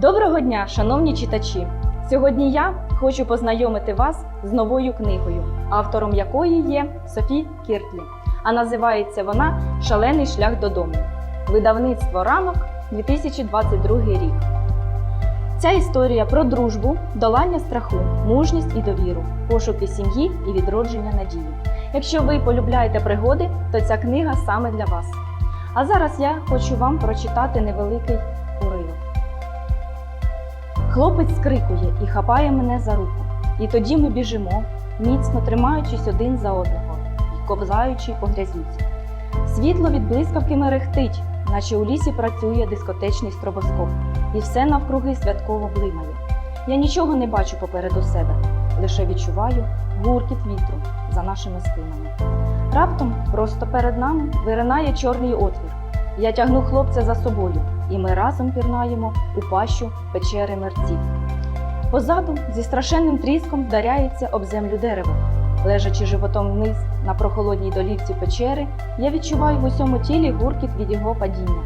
Доброго дня, шановні читачі! Сьогодні я хочу познайомити вас з новою книгою, автором якої є Софі Кіртлі. А називається вона Шалений шлях додому. Видавництво ранок 2022 рік. Ця історія про дружбу, долання страху, мужність і довіру, пошуки сім'ї і відродження надії. Якщо ви полюбляєте пригоди, то ця книга саме для вас. А зараз я хочу вам прочитати невеликий уривок. Хлопець скрикує і хапає мене за руку. І тоді ми біжимо, міцно тримаючись один за одного і ковзаючи по грязюці. Світло від блискавки мерехтить, наче у лісі працює дискотечний стробоскоп, і все навкруги святково блимає. Я нічого не бачу попереду себе, лише відчуваю гуркіт вітру за нашими спинами. Раптом просто перед нами виринає чорний отвір. Я тягну хлопця за собою, і ми разом пірнаємо у пащу печери мерців. Позаду зі страшенним тріском вдаряється об землю дерево. Лежачи животом вниз на прохолодній долівці печери, я відчуваю в усьому тілі гуркіт від його падіння.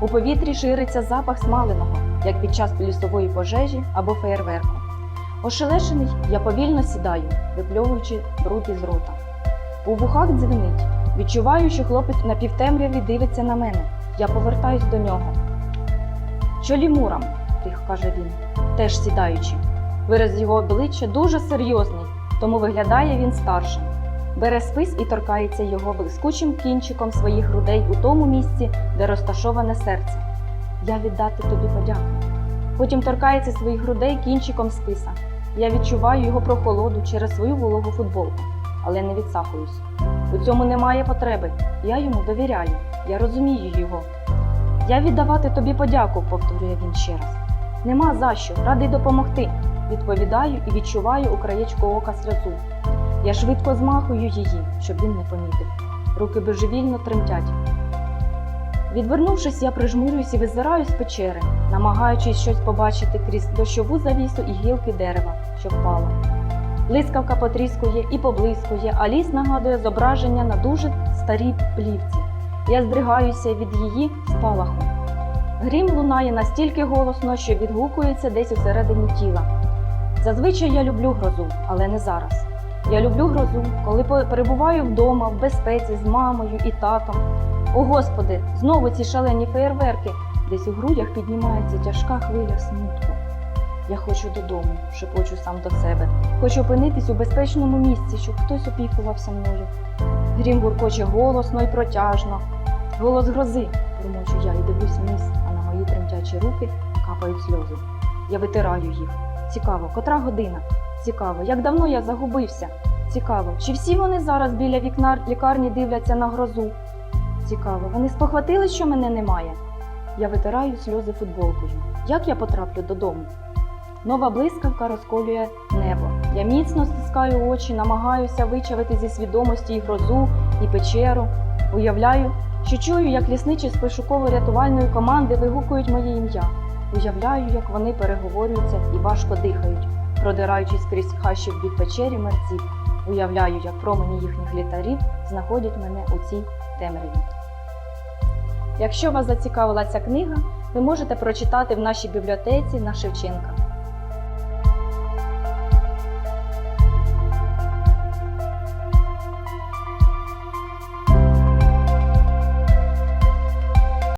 У повітрі шириться запах смаленого, як під час лісової пожежі або феєрверку. Ошелешений, я повільно сідаю, випльовуючи бруд із рота. У вухах дзвенить. Відчуваю, що хлопець на півтемряві дивиться на мене. Я повертаюсь до нього. Чолімурам, тихо каже він, теж сідаючи. Вираз його обличчя дуже серйозний, тому виглядає він старшим. Бере спис і торкається його блискучим кінчиком своїх грудей у тому місці, де розташоване серце. Я віддати тобі подяку. Потім торкається своїх грудей кінчиком списа. Я відчуваю його прохолоду через свою вологу футболку, але не відсахуюсь. У цьому немає потреби. Я йому довіряю, я розумію його. Я віддавати тобі подяку, повторює він ще раз. Нема за що, радий допомогти. Відповідаю і відчуваю у краєчку ока сльозу. Я швидко змахую її, щоб він не помітив. Руки божевільно тремтять. Відвернувшись, я прижмурююсь і визираю з печери, намагаючись щось побачити крізь дощову завісу і гілки дерева, що впало. Блискавка потріскує і поблискує, а ліс нагадує зображення на дуже старій плівці. Я здригаюся від її спалаху. Грім лунає настільки голосно, що відгукується десь усередині тіла. Зазвичай я люблю грозу, але не зараз. Я люблю грозу, коли перебуваю вдома, в безпеці з мамою і татом. О Господи, знову ці шалені феєрверки, десь у грудях піднімається тяжка хвиля смутку. Я хочу додому, шепочу сам до себе. Хочу опинитись у безпечному місці, щоб хтось опікувався мною. Грім гуркоче голосно і протяжно. Голос грози, промочу я і дивлюсь вниз, а на мої тремтячі руки капають сльози. Я витираю їх. Цікаво, котра година? Цікаво, як давно я загубився? Цікаво, чи всі вони зараз біля вікна лікарні дивляться на грозу? Цікаво, вони спохватили, що мене немає. Я витираю сльози футболкою. Як я потраплю додому? Нова блискавка розколює небо. Я міцно стискаю очі, намагаюся вичавити зі свідомості і грозу, і печеру. Уявляю, що чую, як лісничі з пошуково-рятувальної команди вигукують моє ім'я. Уявляю, як вони переговорюються і важко дихають, продираючись крізь хащі в бік печері мерців. Уявляю, як промені їхніх літарів знаходять мене у цій темряві. Якщо вас зацікавила ця книга, ви можете прочитати в нашій бібліотеці на Шевченка.